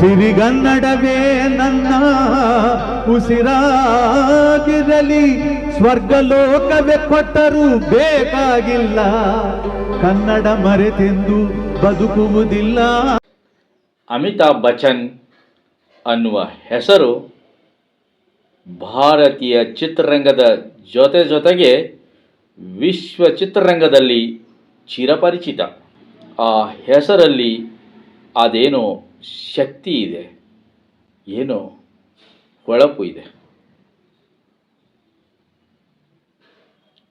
ಸಿರಿಗನ್ನಡವೇ ನನ್ನ ಉಸಿರಾಗಿರಲಿ, ಸ್ವರ್ಗಲೋಕವೇ ಕೊಟ್ಟರೂ ಬೇಕಾಗಿಲ್ಲ. ಕನ್ನಡ ಮರೆತೆಂದು ಬದುಕುವುದಿಲ್ಲ. ಅಮಿತಾಬ್ ಬಚ್ಚನ್ ಅನ್ನುವ ಹೆಸರು ಭಾರತೀಯ ಚಿತ್ರರಂಗದ ಜೊತೆ ಜೊತೆಗೆ ವಿಶ್ವ ಚಿತ್ರರಂಗದಲ್ಲಿ ಚಿರಪರಿಚಿತ. ಆ ಹೆಸರಲ್ಲಿ ಅದೇನೋ ಶಕ್ತಿ ಇದೆ. ಏನೋ ಹೊಳಪು ಇದೆ.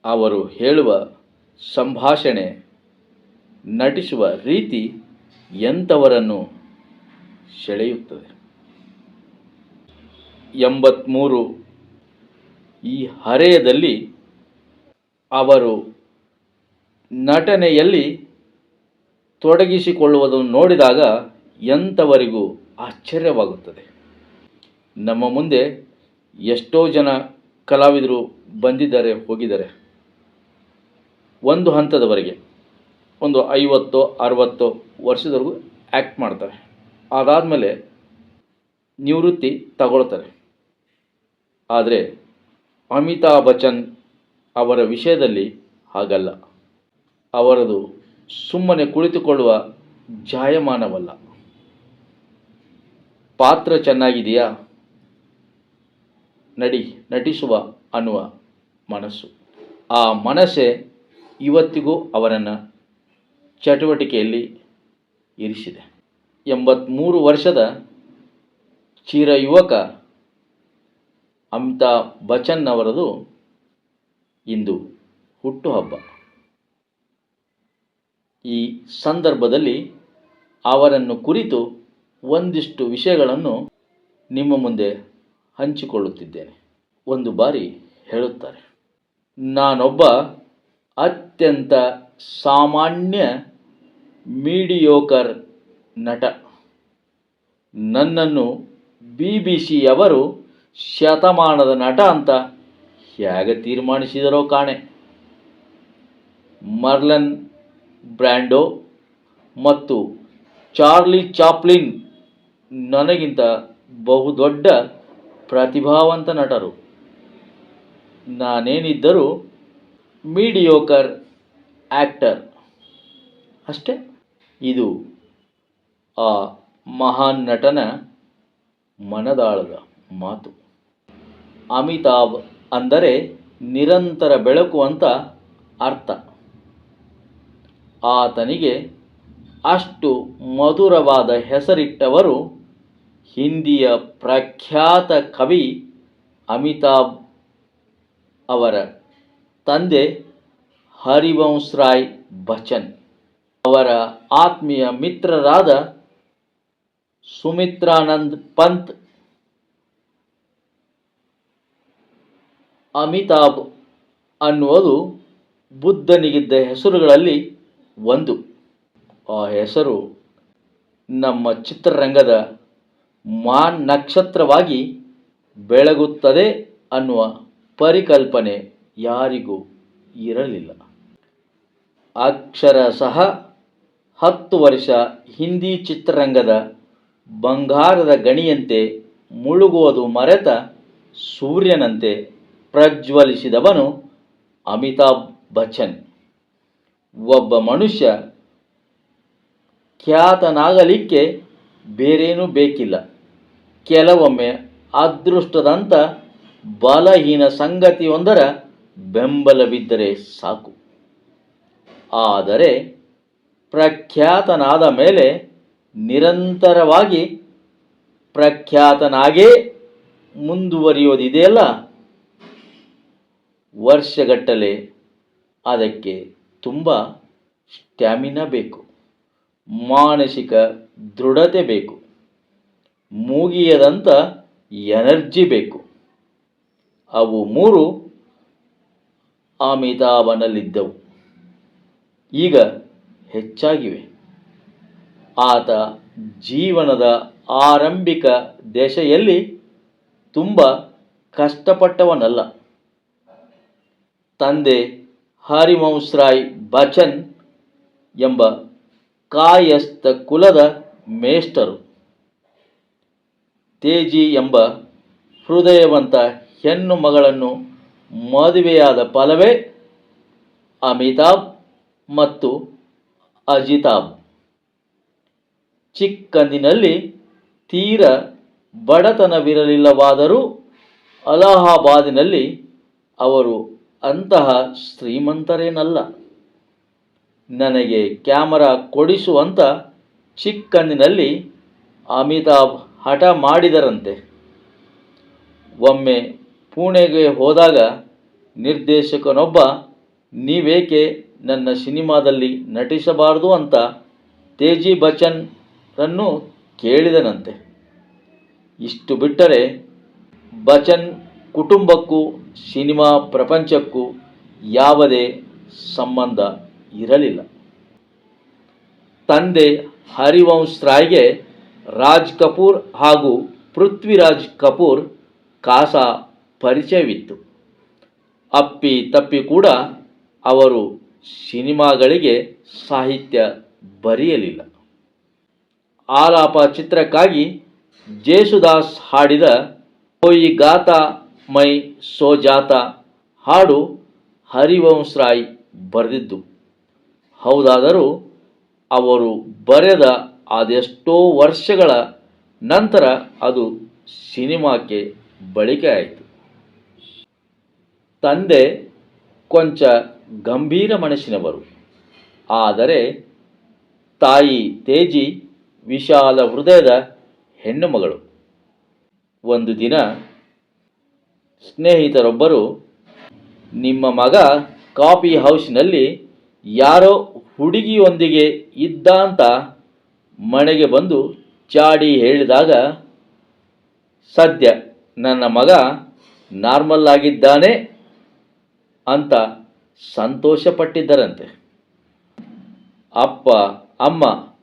ಅವರು ಹೇಳುವ ಸಂಭಾಷಣೆ, ನಟಿಸುವ ರೀತಿ ಎಂಥವರನ್ನು ಸೆಳೆಯುತ್ತದೆ. ಎಂಬತ್ತ್ಮೂರು ಈ ಹರೆಯದಲ್ಲಿ ಅವರು ನಟನೆಯಲ್ಲಿ ತೊಡಗಿಸಿಕೊಳ್ಳುವುದನ್ನು ನೋಡಿದಾಗ ಎಂಥವರಿಗೂ ಆಶ್ಚರ್ಯವಾಗುತ್ತದೆ. ನಮ್ಮ ಮುಂದೆ ಎಷ್ಟೋ ಜನ ಕಲಾವಿದರು ಬಂದಿದ್ದಾರೆ, ಹೋಗಿದ್ದಾರೆ. ಒಂದು ಹಂತದವರೆಗೆ, ಒಂದು ಐವತ್ತು, ಅರವತ್ತು ವರ್ಷದವರೆಗೂ ಆ್ಯಕ್ಟ್ ಮಾಡ್ತಾರೆ. ಅದಾದಮೇಲೆ ನಿವೃತ್ತಿ ತಗೊಳ್ತಾರೆ. ಆದರೆ ಅಮಿತಾಬ್ ಬಚ್ಚನ್ ಅವರ ವಿಷಯದಲ್ಲಿ ಹಾಗಲ್ಲ. ಅವರದು ಸುಮ್ಮನೆ ಕುಳಿತುಕೊಳ್ಳುವ ಜಾಯಮಾನವಲ್ಲ. ಪಾತ್ರ ಚೆನ್ನಾಗಿದೆಯಾ? ನಡಿ, ನಟಿಸುವ ಅನ್ನುವ ಮನಸ್ಸು. ಆ ಮನಸ್ಸೇ ಇವತ್ತಿಗೂ ಅವರನ್ನು ಚಟುವಟಿಕೆಯಲ್ಲಿ ಇರಿಸಿದೆ. ಎಂಬತ್ತ್ಮೂರು ವರ್ಷದ ಚಿರ ಯುವಕ ಅಮಿತಾಬ್ ಬಚ್ಚನ್ ಅವರದು ಇಂದು ಹುಟ್ಟುಹಬ್ಬ. ಈ ಸಂದರ್ಭದಲ್ಲಿ ಅವರನ್ನು ಕುರಿತು ಒಂದಿಷ್ಟು ವಿಷಯಗಳನ್ನು ನಿಮ್ಮ ಮುಂದೆ ಹಂಚಿಕೊಳ್ಳುತ್ತಿದ್ದೇನೆ. ಒಂದು ಬಾರಿ ಹೇಳುತ್ತಾರೆ, ನಾನೊಬ್ಬ ಅತ್ಯಂತ ಸಾಮಾನ್ಯ ಮೀಡಿಯೋಕರ್ ನಟ. ನನ್ನನ್ನು ಬಿ ಬಿ ಸಿಯವರು ಶತಮಾನದ ನಟ ಅಂತ ಹೇಗೆ ತೀರ್ಮಾನಿಸಿದರೋ ಕಾಣೆ. ಮರ್ಲನ್ ಬ್ರ್ಯಾಂಡೋ ಮತ್ತು ಚಾರ್ಲಿ ಚಾಪ್ಲಿನ್ ನನಗಿಂತ ಬಹುದೊಡ್ಡ ಪ್ರತಿಭಾವಂತ ನಟರು. ನಾನೇನಿದ್ದರೂ ಮೀಡಿಯೋಕರ್ ಆ್ಯಕ್ಟರ್ ಅಷ್ಟೇ. ಇದು ಆ ಮಹಾನ್ ನಟನ ಮನದಾಳದ ಮಾತು. ಅಮಿತಾಬ್ ಅಂದರೆ ನಿರಂತರ ಬೆಳಕು ಅಂತ ಅರ್ಥ. ಆತನಿಗೆ ಅಷ್ಟು ಮಧುರವಾದ ಹೆಸರಿಟ್ಟವರು ಹಿಂದಿಯ ಪ್ರಖ್ಯಾತ ಕವಿ ಅಮಿತಾಬ್ ಅವರ ತಂದೆ ಹರಿವಂಶ್ ರಾಯ್ ಬಚ್ಚನ್ ಅವರ ಆತ್ಮೀಯ ಮಿತ್ರರಾದ ಸುಮಿತ್ರಾನಂದ್ ಪಂತ್, ಅಮಿತಾಬ್ ಅನ್ನುವುದು ಬುದ್ಧನಿಗಿದ್ದ ಹೆಸರುಗಳಲ್ಲಿ ಒಂದು. ಆ ಹೆಸರು ನಮ್ಮ ಚಿತ್ರರಂಗದ ಮಾನ್ ನಕ್ಷತ್ರವಾಗಿ ಬೆಳಗುತ್ತದೆ ಅನ್ನುವ ಪರಿಕಲ್ಪನೆ ಯಾರಿಗೂ ಇರಲಿಲ್ಲ. ಅಕ್ಷರಶಃ ಹತ್ತು ವರ್ಷ ಹಿಂದಿ ಚಿತ್ರರಂಗದ ಬಂಗಾರದ ಗಣಿಯಂತೆ ಮುಳುಗುವುದು ಮರೆತ ಸೂರ್ಯನಂತೆ ಪ್ರಜ್ವಲಿಸಿದವನು ಅಮಿತಾಬ್ ಬಚ್ಚನ್. ಒಬ್ಬ ಮನುಷ್ಯ ಖ್ಯಾತನಾಗಲಿಕ್ಕೆ ಬೇರೇನೂ ಬೇಕಿಲ್ಲ. ಕೆಲವೊಮ್ಮೆ ಅದೃಷ್ಟದಂಥ ಬಲಹೀನ ಸಂಗತಿಯೊಂದರ ಬೆಂಬಲವಿದ್ದರೆ ಸಾಕು. ಆದರೆ ಪ್ರಖ್ಯಾತನಾದ ಮೇಲೆ ನಿರಂತರವಾಗಿ ಪ್ರಖ್ಯಾತನಾಗೇ ಮುಂದುವರಿಯೋದಿದೆಯಲ್ಲ? ವರ್ಷಗಟ್ಟಲೆ ಅದಕ್ಕೆ ತುಂಬ ಸ್ಟ್ಯಾಮಿನಾ ಬೇಕು. ಮಾನಸಿಕ ದೃಢತೆ ಬೇಕು. ಮುಗಿಯದಂಥ ಎನರ್ಜಿ ಬೇಕು. ಅವು ಮೂರು ಅಮಿತಾಭನಲ್ಲಿದ್ದವು. ಈಗ ಹೆಚ್ಚಾಗಿವೆ. ಆತ ಜೀವನದ ಆರಂಭಿಕ ದೆಸೆಯಲ್ಲಿ ತುಂಬ ಕಷ್ಟಪಟ್ಟವನಲ್ಲ. ತಂದೆ ಹರಿವಂಶ್ ರಾಯ್ ಬಚ್ಚನ್ ಎಂಬ ಕಾಯಸ್ಥ ಕುಲದ ಮೇಷ್ಟರು. ತೇಜಿ ಎಂಬ ಹೃದಯವಂತ ಹೆಣ್ಣು ಮಗಳನ್ನು ಮದುವೆಯಾದ ಫಲವೇ ಅಮಿತಾಬ್ ಮತ್ತು ಅಜಿತಾಬ್. ಚಿಕ್ಕಂದಿನಲ್ಲಿ ತೀರ ಬಡತನವಿರಲಿಲ್ಲವಾದರೂ ಅಲಹಾಬಾದಿನಲ್ಲಿ ಅವರು ಅಂತಹ ಶ್ರೀಮಂತರೇನಲ್ಲ. ನನಗೆ ಕ್ಯಾಮರಾ ಕೊಡಿಸುವಂತ ಚಿಕ್ಕಂದಿನಲ್ಲಿ ಅಮಿತಾಬ್ ಹಠ ಮಾಡಿದರಂತೆ. ಒಮ್ಮೆ ಪುಣೆಗೆ ಹೋದಾಗ ನಿರ್ದೇಶಕನೊಬ್ಬ, ನೀವೇಕೆ ನನ್ನ ಸಿನಿಮಾದಲ್ಲಿ ನಟಿಸಬಾರದು ಅಂತ ತೇಜಿ ಬಚ್ಚನ್ರನ್ನು ಕೇಳಿದನಂತೆ. ಇಷ್ಟು ಬಿಟ್ಟರೆ ಬಚ್ಚನ್ ಕುಟುಂಬಕ್ಕೂ, ಸಿನಿಮಾ ಪ್ರಪಂಚಕ್ಕೂ ಯಾವುದೇ ಸಂಬಂಧ ಇರಲಿಲ್ಲ. ತಂದೆ ಹರಿವಂಶ್ ರಾಯ್ಗೆ ರಾಜ್ ಕಪೂರ್ ಹಾಗೂ ಪೃಥ್ವಿರಾಜ್ ಕಪೂರ್ ಕಾಸ ಪರಿಚಯವಿತ್ತು. ಅಪ್ಪಿ ತಪ್ಪಿ ಕೂಡ ಅವರು ಸಿನಿಮಾಗಳಿಗೆ ಸಾಹಿತ್ಯ ಬರೆಯಲಿಲ್ಲ. ಆಲಾಪ ಚಿತ್ರಕ್ಕಾಗಿ ಜೇಸುದಾಸ್ ಹಾಡಿದ ಕೋಯಿ ಗಾತ ಮೈ ಸೋಜಾತ ಹಾಡು ಹರಿವಂಶ್ ರಾಯ್ ಬರೆದಿದ್ದು. ಹೌದಾದರೂ ಅವರು ಬರೆದ ಅದೆಷ್ಟೋ ವರ್ಷಗಳ ನಂತರ ಅದು ಸಿನಿಮಾಕ್ಕೆ ಬಳಿಕೆ ಆಯಿತು. ತಂದೆ ಕೊಂಚ ಗಂಭೀರ ಮನಸ್ಸಿನವರು. ಆದರೆ ತಾಯಿ ತೇಜಿ ವಿಶಾಲ ಹೃದಯದ ಹೆಣ್ಣು ಮಗಳು. ಒಂದು ದಿನ ಸ್ನೇಹಿತರೊಬ್ಬರು, ನಿಮ್ಮ ಮಗ ಕಾಫಿ ಹೌಸ್ನಲ್ಲಿ ಯಾರೋ ಹುಡುಗಿಯೊಂದಿಗೆ ಇದ್ದ ಅಂತ ಮನೆಗೆ ಬಂದು ಚಾಡಿ ಹೇಳಿದಾಗ, ಸದ್ಯ ನನ್ನ ಮಗ ನಾರ್ಮಲ್ ಆಗಿದ್ದಾನೆ ಅಂತ ಸಂತೋಷಪಟ್ಟಿದ್ದರಂತೆ. ಅಪ್ಪ, ಅಮ್ಮ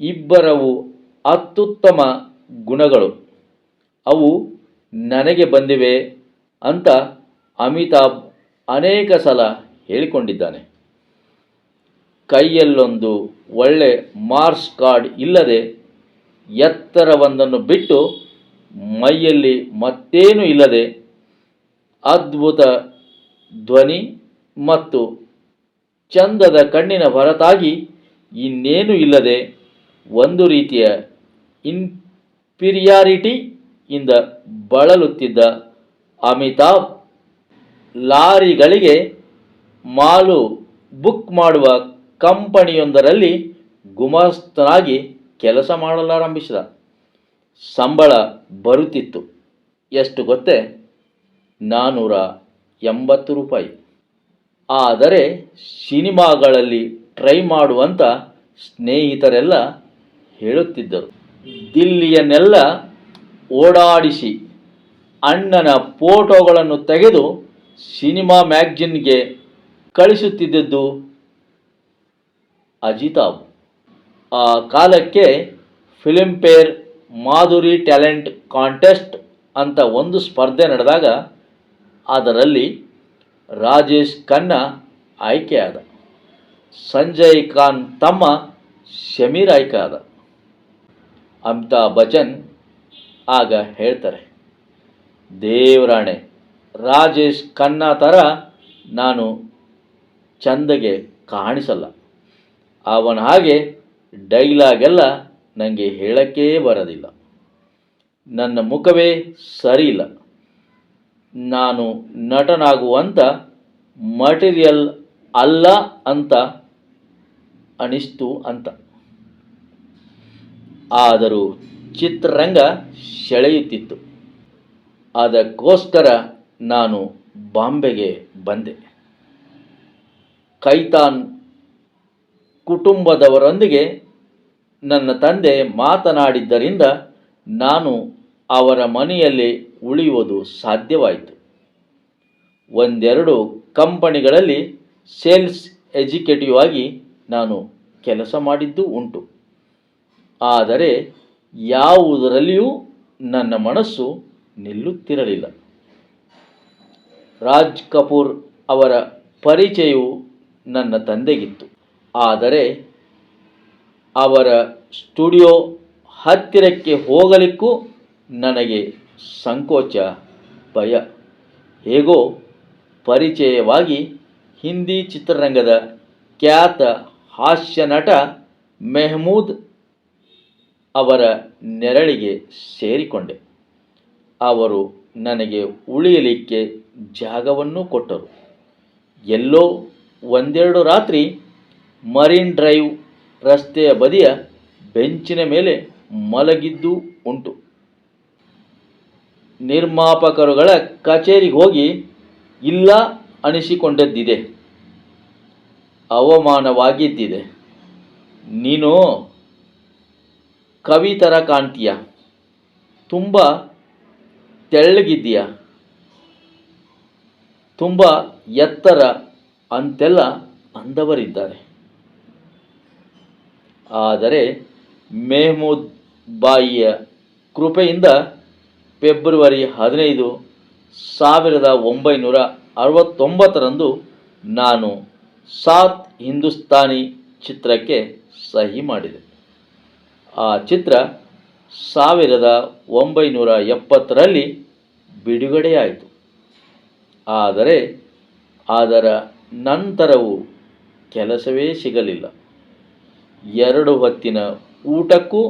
ಇಬ್ಬರವು ಅತ್ಯುತ್ತಮ ಗುಣಗಳು. ಅವು ನನಗೆ ಬಂದಿವೆ ಅಂತ ಅಮಿತಾಬ್ ಅನೇಕ ಸಲ ಹೇಳಿಕೊಂಡಿದ್ದಾನೆ. ಕೈಯಲ್ಲೊಂದು ಒಳ್ಳೆ ಮಾರ್ಸ್ ಕಾರ್ಡ್ ಇಲ್ಲದೆ ಎತ್ತರವೊಂದನ್ನು ಬಿಟ್ಟು ಮೈಯಲ್ಲಿ ಮತ್ತೇನೂ ಇಲ್ಲದೆ ಅದ್ಭುತ ಧ್ವನಿ ಮತ್ತು ಚಂದದ ಕಣ್ಣಿನ ಹೊರತಾಗಿ ಇನ್ನೇನು ಇಲ್ಲದೆ ಒಂದು ರೀತಿಯ ಇನ್ಪಿರಿಯಾರಿಟಿ ಇಂದ ಬಳಲುತ್ತಿದ್ದ ಅಮಿತಾಬ್ ಲಾರಿಗಳಿಗೆ ಮಾಲು ಬುಕ್ ಮಾಡುವ ಕಂಪನಿಯೊಂದರಲ್ಲಿ ಗುಮಾಸ್ತನಾಗಿ ಕೆಲಸ ಮಾಡಲಾರಂಭಿಸಿದ. ಸಂಬಳ ಬರುತ್ತಿತ್ತು. ಎಷ್ಟು ಗೊತ್ತೇ? ನಾನ್ನೂರ ಎಂಬತ್ತು ರೂಪಾಯಿ. ಆದರೆ ಸಿನಿಮಾಗಳಲ್ಲಿ ಟ್ರೈ ಮಾಡುವಂಥ ಸ್ನೇಹಿತರೆಲ್ಲ ಹೇಳುತ್ತಿದ್ದರು. ದಿಲ್ಲಿಯನ್ನೆಲ್ಲ ಓಡಾಡಿಸಿ ಅಣ್ಣನ ಫೋಟೋಗಳನ್ನು ತೆಗೆದು ಸಿನಿಮಾ ಮ್ಯಾಗ್ಜಿನ್ಗೆ ಕಳಿಸುತ್ತಿದ್ದದ್ದು ಅಜಿತಾಬ್ ಆ ಕಾಲಕ್ಕೆ ಫಿಲ್ಮ್ಫೇರ್ ಮಾಧುರಿ ಟ್ಯಾಲೆಂಟ್ ಕಾಂಟೆಸ್ಟ್ ಅಂತ ಒಂದು ಸ್ಪರ್ಧೆ ನಡೆದಾಗ ಅದರಲ್ಲಿ ರಾಜೇಶ್ ಖನ್ನಾ ಆಯ್ಕೆಯಾದ. ಸಂಜಯ್ ಖಾನ್ ತಮ್ಮ ಶಮೀರ್ ಆಯ್ಕೆ ಆದ ಅಮಿತಾಬ್ ಬಚ್ಚನ್ ಆಗ ಹೇಳ್ತಾರೆ, ದೇವರಾಣೆ, ರಾಜೇಶ್ ಖನ್ನಾ ಥರ ನಾನು ಚಂದಗೆ ಕಾಣಿಸಲ್ಲ. ಅವನ ಹಾಗೆ ಡೈಲಾಗೆಲ್ಲ ನನಗೆ ಹೇಳೋಕ್ಕೇ ಬರೋದಿಲ್ಲ. ನನ್ನ ಮುಖವೇ ಸರಿಯಿಲ್ಲ. ನಾನು ನಟನಾಗುವಂಥ ಮಟೀರಿಯಲ್ ಅಲ್ಲ ಅಂತ ಅನಿಸ್ತು ಅಂತ. ಆದರೂ ಚಿತ್ರರಂಗ ಸೆಳೆಯುತ್ತಿತ್ತು. ಅದಕ್ಕೋಸ್ಕರ ನಾನು ಬಾಂಬೆಗೆ ಬಂದೆ. ಕೈತಾನ್ ಕುಟುಂಬದವರೊಂದಿಗೆ ನನ್ನ ತಂದೆ ಮಾತನಾಡಿದ್ದರಿಂದ ನಾನು ಅವರ ಮನೆಯಲ್ಲಿ ಉಳಿಯುವುದು ಸಾಧ್ಯವಾಯಿತು. ಒಂದೆರಡು ಕಂಪನಿಗಳಲ್ಲಿ ಸೇಲ್ಸ್ ಎಜುಕೇಟಿವ್ ಆಗಿ ನಾನು ಕೆಲಸ ಮಾಡಿದ್ದು ಉಂಟು. ಆದರೆ ಯಾವುದರಲ್ಲಿಯೂ ನನ್ನ ಮನಸ್ಸು ನಿಲ್ಲುತ್ತಿರಲಿಲ್ಲ. ರಾಜ್ ಕಪೂರ್ ಅವರ ಪರಿಚಯವು ನನ್ನ ತಂದೆಗಿತ್ತು. ಆದರೆ ಅವರ ಸ್ಟುಡಿಯೋ ಹತ್ತಿರಕ್ಕೆ ಹೋಗಲಿಕ್ಕೂ ನನಗೆ ಸಂಕೋಚ, ಭಯ, ಹೇಗೋ ಪರಿಚಯವಾಗಿ ಹಿಂದಿ ಚಿತ್ರರಂಗದ ಖ್ಯಾತ ಹಾಸ್ಯ ನಟ ಮೆಹಮೂದ್ ಅವರ ನೆರಳಿಗೆ ಸೇರಿಕೊಂಡೆ. ಅವರು ನನಗೆ ಉಳಿಯಲಿಕ್ಕೆ ಜಾಗವನ್ನು ಕೊಟ್ಟರು. ಎಲ್ಲೋ ಒಂದೆರಡು ರಾತ್ರಿ ಮರೀನ್ ಡ್ರೈವ್ ರಸ್ತೆಯ ಬದಿಯ ಬೆಂಚಿನ ಮೇಲೆ ಮಲಗಿದ್ದು ಉಂಟು. ನಿರ್ಮಾಪಕರುಗಳ ಕಚೇರಿಗೆ ಹೋಗಿ ಇಲ್ಲ ಅನಿಸಿಕೊಂಡದ್ದಿದೆ. ಅವಮಾನವಾಗಿದ್ದಿದೆ. ನೀನು ಕವಿತರ ಕಾಣ್ತೀಯ. ತುಂಬ ತೆಳ್ಳಗಿದ್ದೀಯ. ತುಂಬ ಎತ್ತರ ಅಂತೆಲ್ಲ ಅಂದವರಿದ್ದಾರೆ. ಆದರೆ ಮೆಹಮೂದ್ ಬಾಯಿಯ ಕೃಪೆಯಿಂದ ಫೆಬ್ರವರಿ ಹದಿನೈದು ಸಾವಿರದ ಒಂಬೈನೂರ ಅರವತ್ತೊಂಬತ್ತರಂದು ನಾನು ಸಾತ್ ಹಿಂದೂಸ್ತಾನಿ ಚಿತ್ರಕ್ಕೆ ಸಹಿ ಮಾಡಿದೆ. ಆ ಚಿತ್ರ ಸಾವಿರದ ಒಂಬೈನೂರ ಎಪ್ಪತ್ತರಲ್ಲಿ ಬಿಡುಗಡೆಯಾಯಿತು. ಆದರೆ ಅದರ ನಂತರವೂ ಕೆಲಸವೇ ಸಿಗಲಿಲ್ಲ. ಎರಡು ಹೊತ್ತಿನ ಊಟಕ್ಕೂ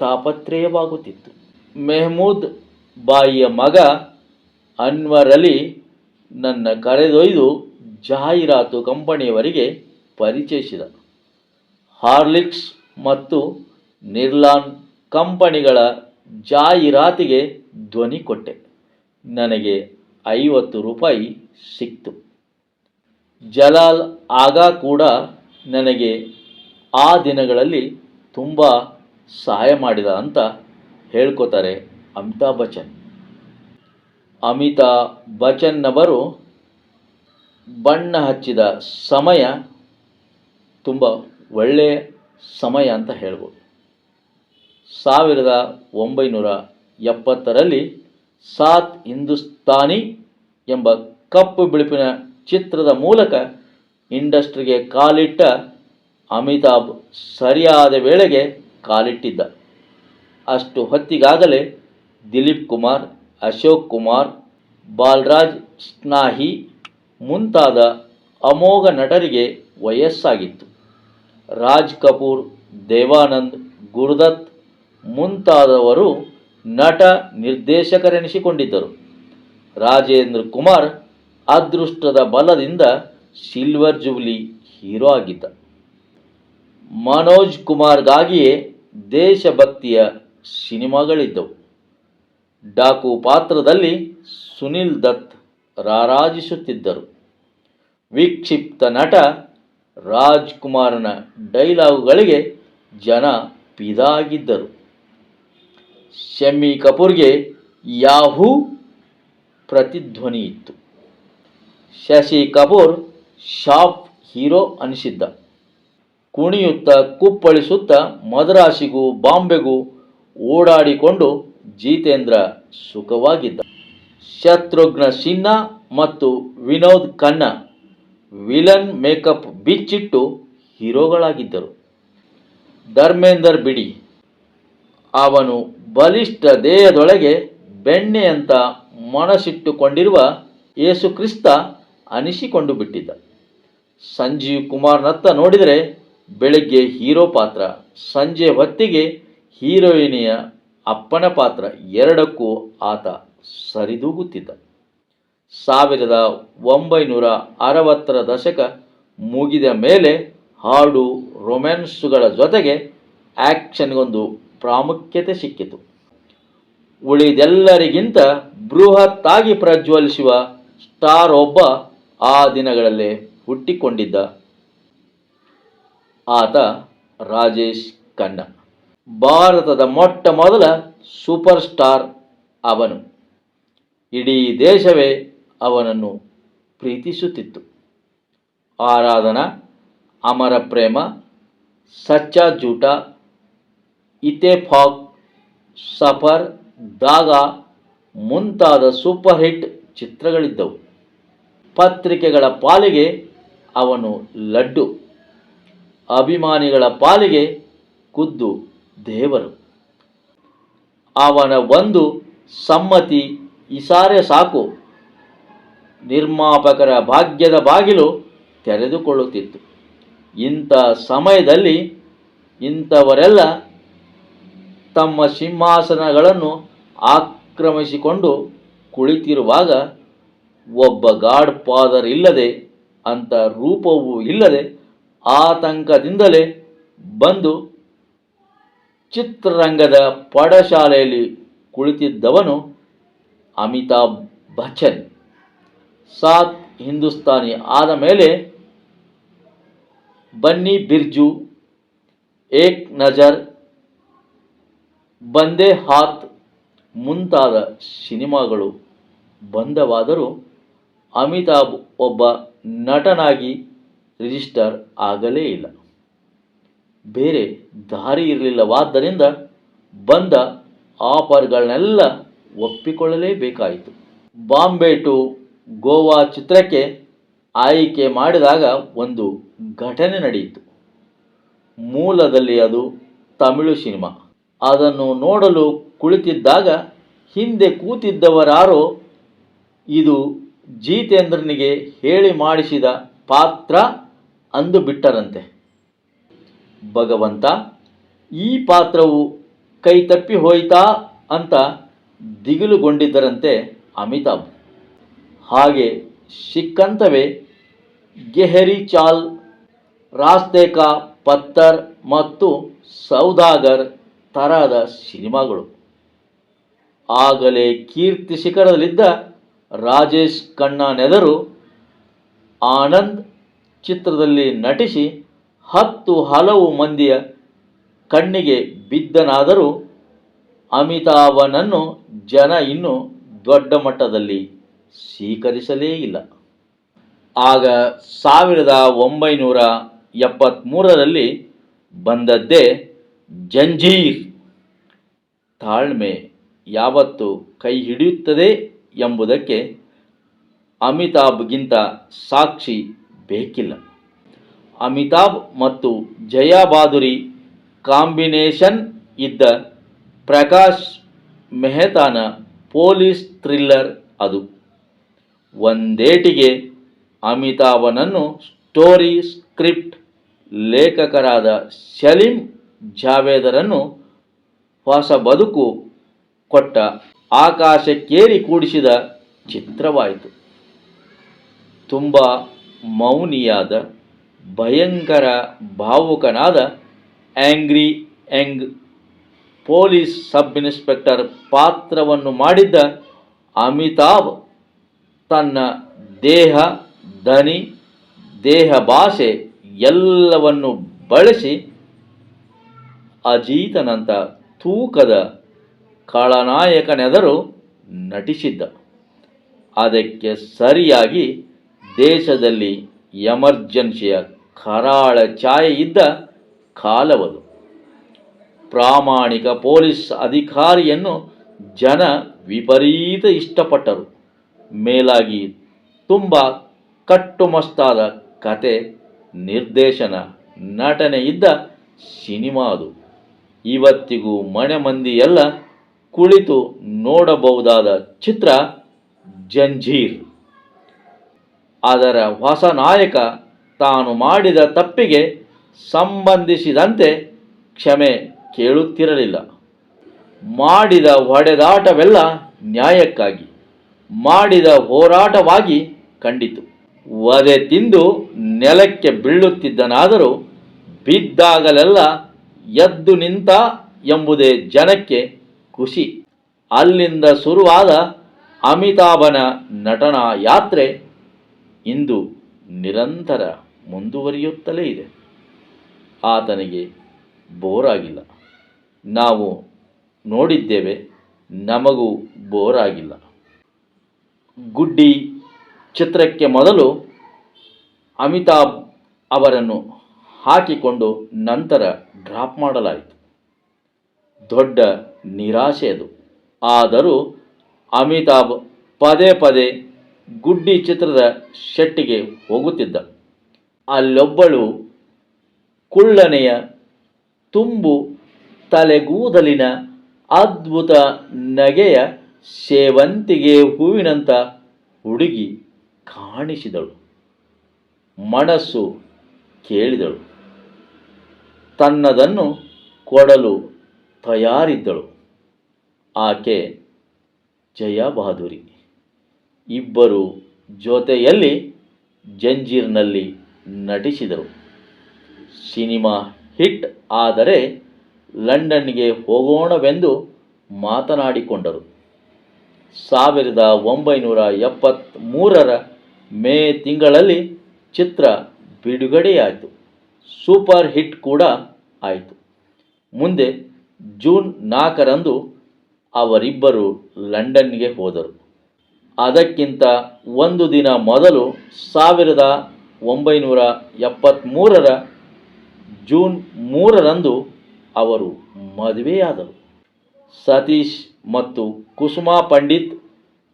ತಾಪತ್ರಯವಾಗುತ್ತಿತ್ತು. ಮೆಹಮೂದ್ ಬಾಯಿಯ ಮಗ ಅನ್ವರ್ ಅಲಿ ನನ್ನ ಕರೆದೊಯ್ದು ಜಾಹೀರಾತು ಕಂಪನಿಯವರಿಗೆ ಪರಿಚಯಿಸಿದ. ಹಾರ್ಲಿಕ್ಸ್ ಮತ್ತು ನಿರ್ಲಾನ್ ಕಂಪನಿಗಳ ಜಾಹೀರಾತಿಗೆ ಧ್ವನಿ ಕೊಟ್ಟೆ. ನನಗೆ ಐವತ್ತು ರೂಪಾಯಿ ಸಿಕ್ತು. ಜಲಾಲ್ ಆಗ ಕೂಡ ನನಗೆ ಆ ದಿನಗಳಲ್ಲಿ ತುಂಬ ಸಹಾಯ ಮಾಡಿದ ಅಂತ ಹೇಳ್ಕೋತಾರೆ ಅಮಿತಾಬ್ ಬಚ್ಚನ್. ಅಮಿತಾಬ್ ಬಚ್ಚನ್ನವರು ಬಣ್ಣ ಹಚ್ಚಿದ ಸಮಯ ತುಂಬ ಒಳ್ಳೆಯ ಸಮಯ ಅಂತ ಹೇಳ್ಬೋದು. ಸಾವಿರದ ಒಂಬೈನೂರ ಎಪ್ಪತ್ತರಲ್ಲಿ ಸಾತ್ ಹಿಂದೂಸ್ತಾನಿ ಎಂಬ ಕಪ್ಪು ಬಿಳುಪಿನ ಚಿತ್ರದ ಮೂಲಕ ಇಂಡಸ್ಟ್ರಿಗೆ ಕಾಲಿಟ್ಟ ಅಮಿತಾಬ್ ಸರಿಯಾದ ವೇಳೆಗೆ ಕಾಲಿಟ್ಟಿದ್ದ. ಅಷ್ಟು ಹೊತ್ತಿಗಾಗಲೇ ದಿಲೀಪ್ ಕುಮಾರ್, ಅಶೋಕ್ ಕುಮಾರ್, ಬಾಲರಾಜ್ ಸ್ನಾಹಿ ಮುಂತಾದ ಅಮೋಘ ನಟರಿಗೆ ವಯಸ್ಸಾಗಿತ್ತು. ರಾಜ್ ಕಪೂರ್, ದೇವಾನಂದ್, ಗುರುದತ್ ಮುಂತಾದವರು ನಟ ನಿರ್ದೇಶಕರೆನಿಸಿಕೊಂಡಿದ್ದರು. ರಾಜೇಂದ್ರ ಕುಮಾರ್ ಅದೃಷ್ಟದ ಬಲದಿಂದ ಸಿಲ್ವರ್ ಜುಬ್ಲಿ ಹೀರೋ ಆಗಿದ್ದ. ಮನೋಜ್ ಕುಮಾರ್ಗಾಗಿಯೇ ದೇಶಭಕ್ತಿಯ ಸಿನಿಮಾಗಳಿದ್ದವು. ಡಾಕು ಪಾತ್ರದಲ್ಲಿ ಸುನಿಲ್ ದತ್ ರಾರಾಜಿಸುತ್ತಿದ್ದರು. ವಿಕ್ಷಿಪ್ತ ನಟ ರಾಜ್ಕುಮಾರನ ಡೈಲಾಗುಗಳಿಗೆ ಜನ ಪಿದಾಗಿದ್ದರು. ಶಮ್ಮಿ ಕಪೂರ್ಗೆ ಯಾಹೂ ಪ್ರತಿಧ್ವನಿಯಿತ್ತು. ಶಶಿ ಕಪೂರ್ ಶಾಪ್ ಹೀರೋ ಅನಿಸಿದ್ದ. ಕುಣಿಯುತ್ತಾ ಕುಪ್ಪಳಿಸುತ್ತಾ ಮದ್ರಾಸಿಗೂ ಬಾಂಬೆಗೂ ಓಡಾಡಿಕೊಂಡು ಜಿತೇಂದ್ರ ಸುಖವಾಗಿದ್ದ. ಶತ್ರುಘ್ನ ಸಿನ್ಹಾ ಮತ್ತು ವಿನೋದ್ ಖನ್ನಾ ವಿಲನ್ ಮೇಕಪ್ ಬಿಚ್ಚಿಟ್ಟು ಹೀರೋಗಳಾಗಿದ್ದರು. ಧರ್ಮೇಂದರ್ ಬಿಡಿ, ಅವನು ಬಲಿಷ್ಠ ದೇಹದೊಳಗೆ ಬೆಣ್ಣೆಯಂತ ಮನಸ್ಸಿಟ್ಟುಕೊಂಡಿರುವ ಯೇಸುಕ್ರಿಸ್ತ ಅನಿಸಿಕೊಂಡು ಬಿಟ್ಟಿದ್ದ. ಸಂಜೀವ್ ಕುಮಾರ್ನತ್ತ ನೋಡಿದರೆ ಬೆಳಗ್ಗೆ ಹೀರೋ ಪಾತ್ರ, ಸಂಜೆ ಹೊತ್ತಿಗೆ ಹೀರೋಯಿನಿಯ ಅಪ್ಪನ ಪಾತ್ರ ಎರಡಕ್ಕೂ ಆತ ಸರಿದೂಗುತ್ತಿದ್ದ. ಸಾವಿರದ ಒಂಬೈನೂರ ಅರವತ್ತರ ದಶಕ ಮುಗಿದ ಮೇಲೆ ಹಾಡು ರೊಮ್ಯಾನ್ಸುಗಳ ಜೊತೆಗೆ ಆ್ಯಕ್ಷನ್ಗೊಂದು ಪ್ರಾಮುಖ್ಯತೆ ಸಿಕ್ಕಿತು. ಉಳಿದೆಲ್ಲರಿಗಿಂತ ಬೃಹತ್ತಾಗಿ ಪ್ರಜ್ವಲಿಸುವ ಸ್ಟಾರ್ ಒಬ್ಬ ಆ ದಿನಗಳಲ್ಲೇ ಹುಟ್ಟಿಕೊಂಡಿದ್ದ ಆತ ರಾಜೇಶ್ ಖನ್ನಾ ಭಾರತದ ಮೊಟ್ಟ ಮೊದಲ ಸೂಪರ್ ಸ್ಟಾರ್ ಅವನು. ಇಡೀ ದೇಶವೇ ಅವನನ್ನು ಪ್ರೀತಿಸುತ್ತಿತ್ತು. ಆರಾಧನಾ, ಅಮರ ಪ್ರೇಮ, ಸಚ್ಚಾ ಜೂಟ ಇತೆಫಾಕ್ ಸಫರ್, ದಾಗಾ ಮುಂತಾದ ಸೂಪರ್ ಹಿಟ್ ಚಿತ್ರಗಳಿದ್ದವು. ಪತ್ರಿಕೆಗಳ ಪಾಲಿಗೆ ಅವನು ಲಡ್ಡು ಅಭಿಮಾನಿಗಳ ಪಾಲಿಗೆ ಖುದ್ದು ದೇವರು. ಅವನ ಒಂದು ಸಮ್ಮತಿ ಇಸಾರೆ ಸಾಕು. ನಿರ್ಮಾಪಕರ ಭಾಗ್ಯದ ಬಾಗಿಲು ತೆರೆದುಕೊಳ್ಳುತ್ತಿತ್ತು. ಇಂಥ ಸಮಯದಲ್ಲಿ ಇಂಥವರೆಲ್ಲ ತಮ್ಮ ಸಿಂಹಾಸನಗಳನ್ನು ಆಕ್ರಮಿಸಿಕೊಂಡು ಕುಳಿತಿರುವಾಗ ಒಬ್ಬ ಗಾಡ್ ಫಾದರ್ ಇಲ್ಲದೆ ಅಂತ ರೂಪವೂ ಇಲ್ಲದೆ ಆತಂಕದಿಂದಲೇ ಬಂದು ಚಿತ್ರರಂಗದ ಪಡಶಾಲೆಯಲ್ಲಿ ಕುಳಿತಿದ್ದವನು ಅಮಿತಾಬ್ ಬಚ್ಚನ್. ಸಾತ್ ಹಿಂದೂಸ್ತಾನಿ ಆದ ಮೇಲೆ ಬನ್ನಿ ಬಿರ್ಜು, ಏಕ್ ನಜರ್, ಬಂದೇ ಹಾತ್ ಮುಂತಾದ ಸಿನಿಮಾಗಳು ಬಂದವಾದರೂ ಅಮಿತಾಬ್ ಒಬ್ಬ ನಟನಾಗಿ ರಿಜಿಸ್ಟರ್ ಆಗಲೇ ಇಲ್ಲ. ಬೇರೆ ದಾರಿ ಇರಲಿಲ್ಲವಾದ್ದರಿಂದ ಬಂದ ಆಫರ್ಗಳನ್ನೆಲ್ಲ ಒಪ್ಪಿಕೊಳ್ಳಲೇಬೇಕಾಯಿತು. ಬಾಂಬೆ ಟು ಗೋವಾ ಚಿತ್ರಕ್ಕೆ ಆಯ್ಕೆ ಮಾಡಿದಾಗ ಒಂದು ಘಟನೆ ನಡೆಯಿತು. ಮೂಲದಲ್ಲಿ ಅದು ತಮಿಳು ಸಿನಿಮಾ. ಅದನ್ನು ನೋಡಲು ಕುಳಿತಿದ್ದಾಗ ಹಿಂದೆ ಕೂತಿದ್ದವರಾರೋ ಇದು ಜೀತೇಂದ್ರನಿಗೆ ಹೇಳಿ ಮಾಡಿಸಿದ ಪಾತ್ರ ಅಂದು ಬಿಟ್ಟರಂತೆ. ಭಗವಂತ, ಈ ಪಾತ್ರವು ಕೈ ತಪ್ಪಿ ಹೋಯ್ತಾ ಅಂತ ದಿಗಿಲುಗೊಂಡಿದ್ದರಂತೆ ಅಮಿತಾಬ್. ಹಾಗೆ ಸಿಕ್ಕಂತವೇ ಗೆಹರಿ ಚಾಲ್ ರಾಸ್ತೇಕಾ ಪತ್ತರ್ ಮತ್ತು ಸೌದಾಗರ್ ತರಹದ ಸಿನಿಮಾಗಳು. ಆಗಲೇ ಕೀರ್ತಿ ಶಿಖರದಲ್ಲಿದ್ದ ರಾಜೇಶ್ ನೆದರು ಆನಂದ್ ಚಿತ್ರದಲ್ಲಿ ನಟಿಸಿ ಹತ್ತು ಹಲವು ಮಂದಿಯ ಕಣ್ಣಿಗೆ ಬಿದ್ದನಾದರೂ ಅಮಿತಾಭನನ್ನು ಜನ ಇನ್ನೂ ದೊಡ್ಡ ಮಟ್ಟದಲ್ಲಿ ಸ್ವೀಕರಿಸಲೇ ಇಲ್ಲ. ಆಗ ಸಾವಿರದ ಒಂಬೈನೂರ ಎಪ್ಪತ್ತ್ಮೂರರಲ್ಲಿ ಬಂದದ್ದೇ ಜಂಜೀರ್. ತಾಳ್ಮೆ ಯಾವತ್ತು ಕೈ ಹಿಡಿಯುತ್ತದೆ ಎಂಬುದಕ್ಕೆ ಅಮಿತಾಭ್ಗಿಂತ ಸಾಕ್ಷಿ ಬೇಕಿಲ್ಲ. ಅಮಿತಾಬ್ ಮತ್ತು ಜಯಾ ಬಾದುರಿ ಕಾಂಬಿನೇಷನ್ ಇದ್ದ ಪ್ರಕಾಶ್ ಮೆಹತಾನ ಪೊಲೀಸ್ ಥ್ರಿಲ್ಲರ್ ಅದು. ಒಂದೇಟಿಗೆ ಅಮಿತಾಭನನ್ನು ಸ್ಟೋರಿ ಸ್ಕ್ರಿಪ್ಟ್ ಲೇಖಕರಾದ ಸಲೀಂ ಜಾವೇದರನ್ನು ಹೊಸ ಬದುಕು ಕೊಟ್ಟ ಆಕಾಶಕ್ಕೇರಿ ಕೂಡಿಸಿದ ಚಿತ್ರವಾಯಿತು. ತುಂಬ ಮೌನಿಯಾದ, ಭಯಂಕರ ಭಾವುಕನಾದ angry Young police sub inspector ಪಾತ್ರವನ್ನು ಮಾಡಿದ್ದ ಅಮಿತಾಬ್ ತನ್ನ ದೇಹ, ದನಿ, ದೇಹ ಭಾಷೆ ಎಲ್ಲವನ್ನು ಬಳಸಿ ಅಜೀತನಂತ ತೂಕದ ಖಳನಾಯಕನೆದರು ನಟಿಸಿದ್ದ. ಅದಕ್ಕೆ ಸರಿಯಾಗಿ ದೇಶದಲ್ಲಿ ಎಮರ್ಜೆನ್ಸಿಯ ಕರಾಳ ಛಾಯೆ ಇದ್ದ ಕಾಲವದು. ಪ್ರಾಮಾಣಿಕ ಪೊಲೀಸ್ ಅಧಿಕಾರಿಯನ್ನು ಜನ ವಿಪರೀತ ಇಷ್ಟಪಟ್ಟರು. ಮೇಲಾಗಿ ತುಂಬ ಕಟ್ಟುಮಸ್ತಾದ ಕತೆ, ನಿರ್ದೇಶನ, ನಟನೆ ಇದ್ದ ಸಿನಿಮಾ ಅದು ಇವತ್ತಿಗೂ ಮನೆ ಮಂದಿಯೆಲ್ಲ ಕುಳಿತು ನೋಡಬಹುದಾದ ಚಿತ್ರ ಜಂಜೀರ್. ಅದರ ಹೊಸ ನಾಯಕ ತಾನು ಮಾಡಿದ ತಪ್ಪಿಗೆ ಸಂಬಂಧಿಸಿದಂತೆ ಕ್ಷಮೆ ಕೇಳುತ್ತಿರಲಿಲ್ಲ. ಮಾಡಿದ ಹೊಡೆದಾಟವೆಲ್ಲ ನ್ಯಾಯಕ್ಕಾಗಿ, ಮಾಡಿದ ಹೋರಾಟವಾಗಿ ಕಂಡಿತು. ವಧೆ ತಿಂದು ನೆಲಕ್ಕೆ ಬೀಳುತ್ತಿದ್ದನಾದರೂ ಬಿದ್ದಾಗಲೆಲ್ಲ ಎದ್ದು ನಿಂತ ಎಂಬುದೇ ಜನಕ್ಕೆ ಖುಷಿ. ಅಲ್ಲಿಂದ ಶುರುವಾದ ಅಮಿತಾಭನ ನಟನಾ ಯಾತ್ರೆ ಇಂದು ನಿರಂತರ ಮುಂದುವರಿಯುತ್ತಲೇ ಇದೆ. ಆತನಿಗೆ ಬೋರಾಗಿಲ್ಲ. ನಾವು ನೋಡಿದ್ದೇವೆ, ನಮಗೂ ಬೋರಾಗಿಲ್ಲ. ಗುಡ್ಡಿ ಚಿತ್ರಕ್ಕೆ ಮೊದಲು ಅಮಿತಾಬ್ ಅವರನ್ನು ಹಾಕಿಕೊಂಡು ನಂತರ ಡ್ರಾಪ್ ಮಾಡಲಾಯಿತು. ದೊಡ್ಡ ನಿರಾಶೆ ಅದು. ಆದರೂ ಅಮಿತಾಬ್ ಪದೇ ಪದೇ ಗುಡ್ಡಿ ಚಿತ್ರದ ಶೆಟ್ಟಿಗೆ ಹೋಗುತ್ತಿದ್ದ. ಅಲ್ಲೊಬ್ಬಳು ಕುಳ್ಳನೆಯ ತುಂಬು ತಲೆಗೂದಲಿನ ಅದ್ಭುತ ನಗೆಯ ಸೇವಂತಿಗೆ ಹೂವಿನಂಥ ಹುಡುಗಿ ಕಾಣಿಸಿದಳು. ಮನಸ್ಸು ಕೇಳಿದಳು. ತನ್ನದನ್ನು ಕೊಡಲು ತಯಾರಿದ್ದಳು. ಆಕೆ ಜಯ ಇಬ್ಬರು ಜೊತೆಯಲ್ಲಿ ಜಂಜೀರ್ನಲ್ಲಿ ನಟಿಸಿದರು. ಸಿನಿಮಾ ಹಿಟ್ ಆದರೆ ಲಂಡನ್ಗೆ ಹೋಗೋಣವೆಂದು ಮಾತನಾಡಿಕೊಂಡರು. ಸಾವಿರದ ಒಂಬೈನೂರ ಎಪ್ಪತ್ತ್ಮೂರರ ಮೇ ತಿಂಗಳಲ್ಲಿ ಚಿತ್ರ ಬಿಡುಗಡೆಯಾಯಿತು. ಸೂಪರ್ ಹಿಟ್ ಕೂಡ ಆಯಿತು. ಮುಂದೆ ಜೂನ್ ನಾಲ್ಕರಂದು ಅವರಿಬ್ಬರು ಲಂಡನ್ಗೆ ಹೋದರು. ಅದಕ್ಕಿಂತ ಒಂದು ದಿನ ಮೊದಲು ಸಾವಿರದ ಒಂಬೈನೂರ ಎಪ್ಪತ್ತ್ಮೂರರ ಜೂನ್ ಮೂರರಂದು ಅವರು ಮದುವೆಯಾದರು. ಸತೀಶ್ ಮತ್ತು ಕುಸುಮಾ ಪಂಡಿತ್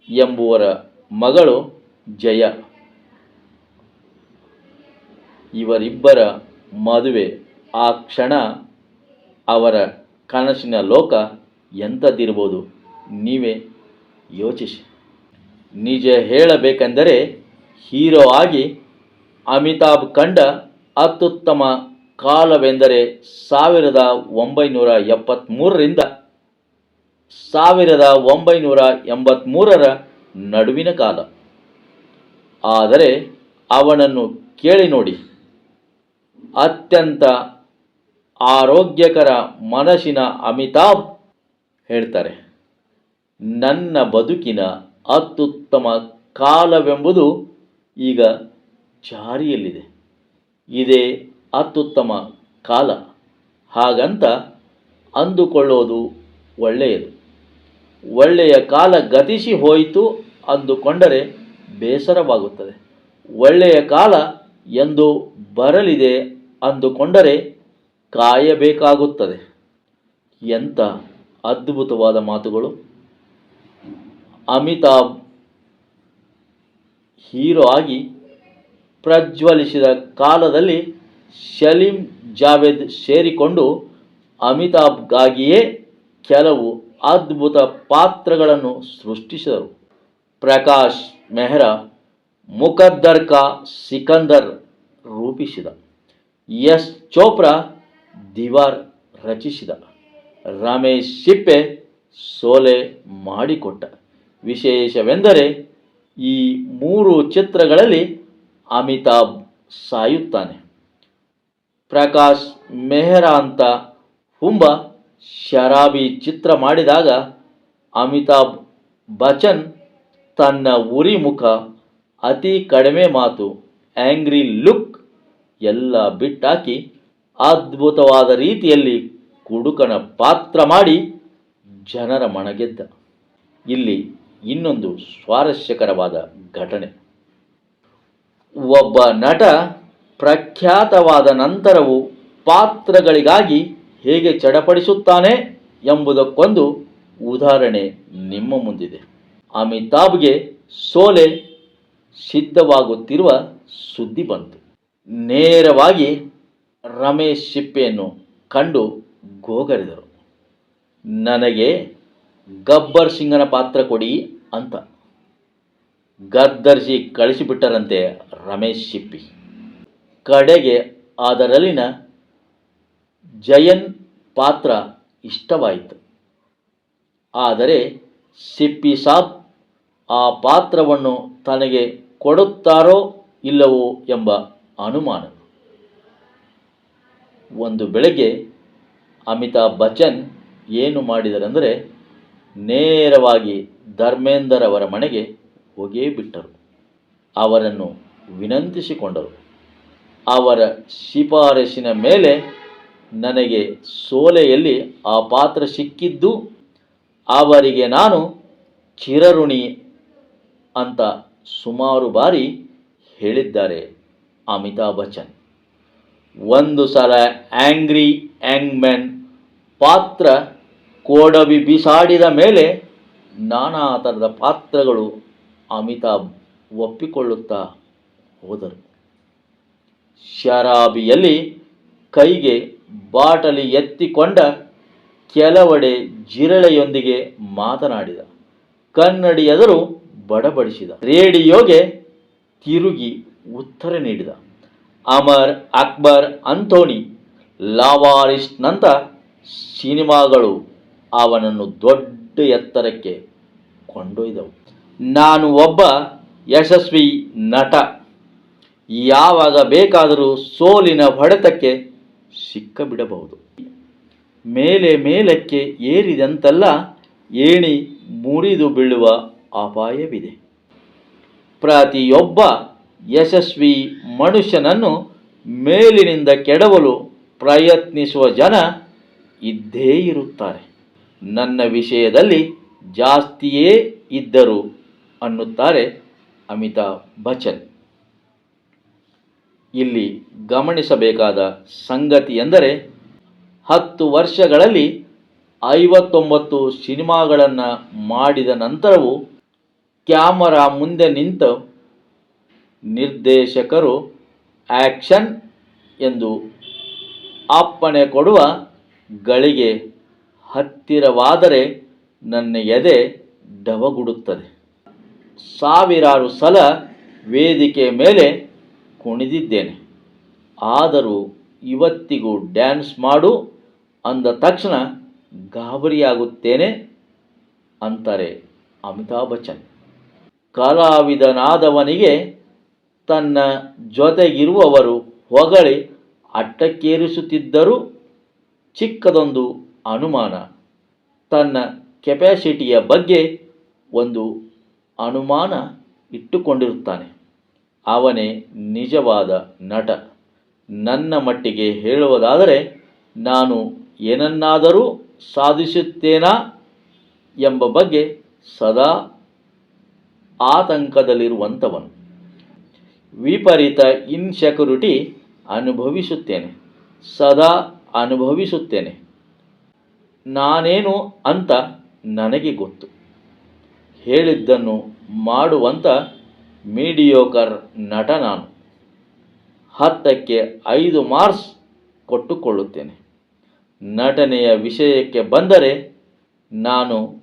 ಎಂಬುವರ ಮಗಳು ಜಯ. ಇವರಿಬ್ಬರ ಮದುವೆ ಆ ಕ್ಷಣ ಅವರ ಕನಸಿನ ಲೋಕ ಎಂಥದ್ದಿರ್ಬೋದು? ನೀವೇ ಯೋಚಿಸಿ. ನಿಜ ಹೇಳಬೇಕೆಂದರೆ ಹೀರೋ ಆಗಿ ಅಮಿತಾಬ್ ಕಂಡ ಅತ್ಯುತ್ತಮ ಕಾಲವೆಂದರೆ ಸಾವಿರದ ಒಂಬೈನೂರ ಎಪ್ಪತ್ತ್ಮೂರರಿಂದ ಸಾವಿರದ ಒಂಬೈನೂರ ಎಂಬತ್ತ್ಮೂರರ ನಡುವಿನ ಕಾಲ. ಆದರೆ ಅವನನ್ನು ಕೇಳಿ ನೋಡಿ. ಅತ್ಯಂತ ಆರೋಗ್ಯಕರ ಮನಸ್ಸಿನ ಅಮಿತಾಬ್ ಹೇಳ್ತಾರೆ, ನನ್ನ ಬದುಕಿನ ಅತ್ಯುತ್ತಮ ಕಾಲವೆಂಬುದು ಈಗ ಜಾರಿಯಲ್ಲಿದೆ. ಇದೇ ಅತ್ಯುತ್ತಮ ಕಾಲ. ಹಾಗಂತ ಅಂದುಕೊಳ್ಳೋದು ಒಳ್ಳೆಯದು. ಒಳ್ಳೆಯ ಕಾಲ ಗತಿಸಿ ಹೋಯಿತು ಅಂದುಕೊಂಡರೆ ಬೇಸರವಾಗುತ್ತದೆ. ಒಳ್ಳೆಯ ಕಾಲ ಎಂದು ಬರಲಿದೆ ಅಂದುಕೊಂಡರೆ ಕಾಯಬೇಕಾಗುತ್ತದೆ. ಎಂಥ ಅದ್ಭುತವಾದ ಮಾತುಗಳು. ಅಮಿತಾಬ್ ಹೀರೋ ಆಗಿ ಪ್ರಜ್ವಲಿಸಿದ ಕಾಲದಲ್ಲಿ ಶಲೀಂ ಜಾವೇದ್ ಸೇರಿಕೊಂಡು ಅಮಿತಾಬ್ಗಾಗಿಯೇ ಕೆಲವು ಅದ್ಭುತ ಪಾತ್ರಗಳನ್ನು ಸೃಷ್ಟಿಸಿದರು. ಪ್ರಕಾಶ್ ಮೆಹ್ರಾ ಮುಕದ್ದರ್ ಕಾ ಸಿಕಂದರ್ ರೂಪಿಸಿದ. ಎಸ್ ಚೋಪ್ರಾ, ದಿವಾರ್ ರಚಿಸಿದ. ರಮೇಶ್ ಸಿಪ್ಪೆ ಸೋಲೆ ಮಾಡಿಕೊಟ್ಟ. ವಿಶೇಷವೆಂದರೆ ಈ ಮೂರು ಚಿತ್ರಗಳಲ್ಲಿ ಅಮಿತಾಬ್ ಸಾಯುತ್ತಾನೆ. ಪ್ರಕಾಶ್ ಮೆಹ್ರಾ ಅಂತ ಹುಂಬ ಶರಾಬಿ ಚಿತ್ರ ಮಾಡಿದಾಗ ಅಮಿತಾಬ್ ಬಚ್ಚನ್ ತನ್ನ ಉರಿ ಮುಖ, ಅತಿ ಕಡಿಮೆ ಮಾತು ಆ್ಯಂಗ್ರಿ ಲುಕ್ ಎಲ್ಲ ಬಿಟ್ಟಾಕಿ ಅದ್ಭುತವಾದ ರೀತಿಯಲ್ಲಿ ಕುಡುಕನ ಪಾತ್ರ ಮಾಡಿ ಜನರ ಮಣಗೆದ್ದ ಇಲ್ಲಿ ಇನ್ನೊಂದು ಸ್ವಾರಸ್ಯಕರವಾದ ಘಟನೆ. ಒಬ್ಬ ನಟ ಪ್ರಖ್ಯಾತವಾದ ನಂತರವೂ ಪಾತ್ರಗಳಿಗಾಗಿ ಹೇಗೆ ಚಡಪಡಿಸುತ್ತಾನೆ ಎಂಬುದಕ್ಕೊಂದು ಉದಾಹರಣೆ ನಿಮ್ಮ ಮುಂದಿದೆ. ಅಮಿತಾಬ್ಗೆ ಸೋಲೆ ಸಿದ್ಧವಾಗುತ್ತಿರುವ ಸುದ್ದಿ ಬಂತು. ನೇರವಾಗಿ ರಮೇಶ್ ಸಿಪ್ಪೆಯನ್ನು ಕಂಡು ಗೋಗರಿದರು. ನನಗೆ ಗಬ್ಬರ್ ಸಿಂಗನ ಪಾತ್ರ ಕೊಡಿ ಅಂತ. ಗದ್ದರಿಸಿ ಕಳಿಸಿಬಿಟ್ಟರಂತೆ ರಮೇಶ್ ಶಿಪ್ಪಿ. ಕಡೆಗೆ ಅದರಲ್ಲಿನ ಜಯನ್ ಪಾತ್ರ ಇಷ್ಟವಾಯಿತು. ಆದರೆ ಸಿಪ್ಪಿ ಸಾಬ್ ಆ ಪಾತ್ರವನ್ನು ತನಗೆ ಕೊಡುತ್ತಾರೋ ಇಲ್ಲವೋ ಎಂಬ ಅನುಮಾನ. ಒಂದು ಬೆಳಗ್ಗೆ ಅಮಿತಾಬ್ ಬಚ್ಚನ್ ಏನು ಮಾಡಿದರೆಂದರೆ, ನೇರವಾಗಿ ಧರ್ಮೇಂದರ್ ಅವರ ಮನೆಗೆ ಹೋಗೇ ಬಿಟ್ಟರು. ಅವರನ್ನು ವಿನಂತಿಸಿಕೊಂಡರು. ಅವರ ಶಿಫಾರಸಿನ ಮೇಲೆ ನನಗೆ ಸೋಲೆಯಲ್ಲಿ ಆ ಪಾತ್ರ ಸಿಕ್ಕಿದ್ದು ಅವರಿಗೆ ನಾನು ಚಿರಋಣಿ ಅಂತ ಸುಮಾರು ಬಾರಿ ಹೇಳಿದ್ದಾರೆ ಅಮಿತಾಬ್ ಬಚ್ಚನ್. ಒಂದು ಸಲ ಆ್ಯಂಗ್ರಿ ಆ್ಯಂಗ್ಮ್ಯಾನ್ ಪಾತ್ರ ಕೋಡವಿ ಬಿಸಾಡಿದ ಮೇಲೆ ನಾನಾ ಥರದ ಪಾತ್ರಗಳು ಅಮಿತಾಬ್ ಒಪ್ಪಿಕೊಳ್ಳುತ್ತಾ ಹೋದರು. ಶರಾಬಿಯಲ್ಲಿ ಕೈಗೆ ಬಾಟಲಿ ಎತ್ತಿಕೊಂಡ ಕೆಲವೆಡೆ ಜಿರಳೆಯೊಂದಿಗೆ ಮಾತನಾಡಿದ. ಕನ್ನಡಿ ಎದುರು ಬಡಬಡಿಸಿದ. ರೇಡಿಯೋಗೆ ತಿರುಗಿ ಉತ್ತರ ನೀಡಿದ. ಅಮರ್ ಅಕ್ಬರ್ ಅಂಥೋನಿ ಲಾವಾರಿಸ್ಟ್ನಂಥ ಸಿನಿಮಾಗಳು ಅವನನ್ನು ದೊಡ್ಡ ಎತ್ತರಕ್ಕೆ ಕೊಂಡೊಯ್ದವು. ನಾನು ಒಬ್ಬ ಯಶಸ್ವಿ ನಟ. ಯಾವಾಗ ಬೇಕಾದರೂ ಸೋಲಿನ ಹೊಡೆತಕ್ಕೆ ಸಿಕ್ಕಬಿಡಬಹುದು. ಮೇಲೆ ಮೇಲಕ್ಕೆ ಏರಿದಂತೆಲ್ಲ ಏಣಿ ಮುರಿದು ಬೀಳುವ ಅಪಾಯವಿದೆ. ಪ್ರತಿಯೊಬ್ಬ ಯಶಸ್ವಿ ಮನುಷ್ಯನನ್ನು ಮೇಲಿನಿಂದ ಕೆಡವಲು ಪ್ರಯತ್ನಿಸುವ ಜನ ಇದ್ದೇ ಇರುತ್ತಾರೆ. ನನ್ನ ವಿಷಯದಲ್ಲಿ ಜಾಸ್ತಿಯೇ ಇದ್ದರು ಅನ್ನುತ್ತಾರೆ ಅಮಿತಾಬ್ ಬಚ್ಚನ್. ಇಲ್ಲಿ ಗಮನಿಸಬೇಕಾದ ಸಂಗತಿ ಎಂದರೆ, ಹತ್ತು ವರ್ಷಗಳಲ್ಲಿ ಐವತ್ತೊಂಬತ್ತು ಸಿನಿಮಾಗಳನ್ನು ಮಾಡಿದ ನಂತರವೂ ಕ್ಯಾಮರಾ ಮುಂದೆ ನಿಂತು ನಿರ್ದೇಶಕರು ಆ್ಯಕ್ಷನ್ ಎಂದು ಅಪ್ಪಣೆ ಕೊಡುವ ಗಳಿಗೆ ಹತ್ತಿರವಾದರೆ ನನ್ನ ಎದೆ ಡವಗುಡುತ್ತದೆ. ಸಾವಿರಾರು ಸಲ ವೇದಿಕೆ ಮೇಲೆ ಕುಣಿದಿದ್ದೇನೆ. ಆದರೂ ಇವತ್ತಿಗೂ ಡ್ಯಾನ್ಸ್ ಮಾಡು ಅಂದ ತಕ್ಷಣ ಗಾಬರಿಯಾಗುತ್ತೇನೆ ಅಂತಾರೆ ಅಮಿತಾಬ್ ಬಚ್ಚನ್. ಕಲಾವಿದನಾದವನಿಗೆ ತನ್ನ ಜೊತೆಗಿರುವವರು ಹೊಗಳಿ ಅಟ್ಟಕ್ಕೇರಿಸುತ್ತಿದ್ದರೂ ಚಿಕ್ಕದೊಂದು ಅನುಮಾನ. ತನ್ನ ಕೆಪ್ಯಾಸಿಟಿಯ ಬಗ್ಗೆ ಒಂದು ಅನುಮಾನ ಇಟ್ಟುಕೊಂಡಿರುತ್ತಾನೆ. ಅವನೇ ನಿಜವಾದ ನಟ. ನನ್ನ ಮಟ್ಟಿಗೆ ಹೇಳುವುದಾದರೆ, ನಾನು ಏನನ್ನಾದರೂ ಸಾಧಿಸುತ್ತೇನಾ ಎಂಬ ಬಗ್ಗೆ ಸದಾ ಆತಂಕದಲ್ಲಿರುವಂಥವನು. ವಿಪರೀತ ಇನ್ಸೆಕ್ಯೂರಿಟಿ ಅನುಭವಿಸುತ್ತೇನೆ. ಸದಾ ಅನುಭವಿಸುತ್ತೇನೆ. ನಾನೇನು ಅಂತ ನನಗೆ ಗೊತ್ತು. ಹೇಳಿದ್ದನ್ನು ಮಾಡುವಂಥ ಮೀಡಿಯೋಕರ್ ನಟ ನಾನು. ಹತ್ತಕ್ಕೆ ಐದು ಮಾರ್ಕ್ಸ್ ಕೊಟ್ಟುಕೊಳ್ಳುತ್ತೇನೆ. ನಟನೆಯ ವಿಷಯಕ್ಕೆ ಬಂದರೆ ನಾನು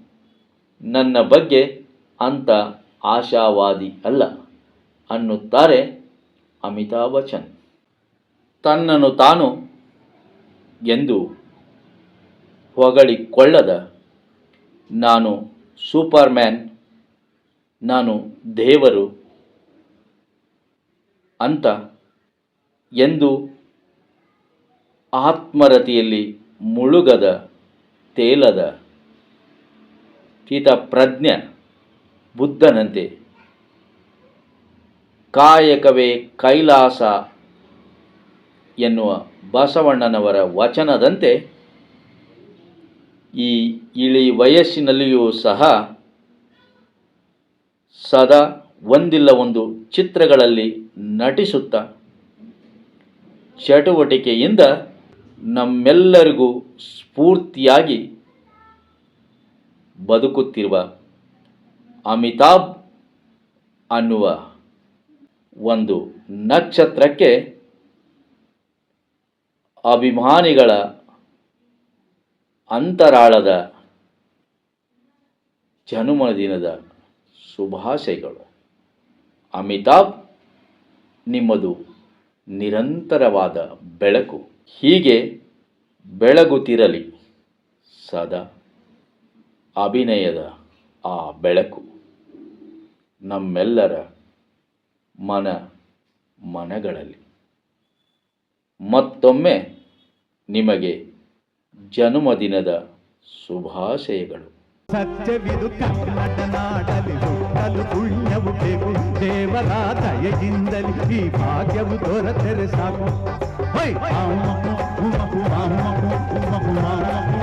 ನನ್ನ ಬಗ್ಗೆ ಅಂಥ ಆಶಾವಾದಿ ಅಲ್ಲ ಅನ್ನುತ್ತಾರೆ ಅಮಿತಾಬ್ ಬಚ್ಚನ್. ತನ್ನನ್ನು ತಾನು ಎಂದು ಹೊಗಳಿಕೊಳ್ಳದ. ನಾನು ಸೂಪರ್ಮ್ಯಾನ್, ನಾನು ದೇವರು ಅಂತ ಎಂದು ಆತ್ಮರತಿಯಲ್ಲಿ ಮುಳುಗದ ತೇಲದ ಹಿತಪ್ರಜ್ಞ ಬುದ್ಧನಂತೆ ಕಾಯಕವೇ ಕೈಲಾಸ ಎನ್ನುವ ಬಸವಣ್ಣನವರ ವಚನದಂತೆ ಈ ಇಳಿ ವಯಸ್ಸಿನಲ್ಲಿಯೂ ಸಹ ಸದಾ ಒಂದಿಲ್ಲ ಒಂದು ಚಿತ್ರಗಳಲ್ಲಿ ನಟಿಸುತ್ತಾ ಚಟುವಟಿಕೆಯಿಂದ ನಮ್ಮೆಲ್ಲರಿಗೂ ಸ್ಫೂರ್ತಿಯಾಗಿ ಬದುಕುತ್ತಿರುವ ಅಮಿತಾಬ್ ಅನ್ನುವ ಒಂದು ನಕ್ಷತ್ರಕ್ಕೆ ಅಭಿಮಾನಿಗಳ ಅಂತರಾಳದ ಜನ್ಮದಿನದ ಶುಭಾಶಯಗಳು. ಅಮಿತಾಬ್, ನಿಮ್ಮದು ನಿರಂತರವಾದ ಬೆಳಕು ಹೀಗೆ ಬೆಳಗುತ್ತಿರಲಿ ಸದಾ. ಅಭಿನಯದ ಆ ಬೆಳಕು ನಮ್ಮೆಲ್ಲರ ಮನ ಮನಗಳಲ್ಲಿ. ಮತ್ತೊಮ್ಮೆ ನಿಮಗೆ ಜನ್ಮದಿನದ ಶುಭಾಶಯಗಳು. ಸತ್ಯವಿದು ಕನ್ನಡನಾಡಲಿ ಹುಟ್ಟಲು ಪುಣ್ಯವು ಬೇಕು. ದೇವರ ದಯೆಯಿಂದಲಿ ಈ ಭಾಗ್ಯವು ದೊರೆತರೆ ಸಾಕು. ಹೈ ಆಮಕು ಉಮಕು ಆಮಕು ಉಮಕು ಆಮಕು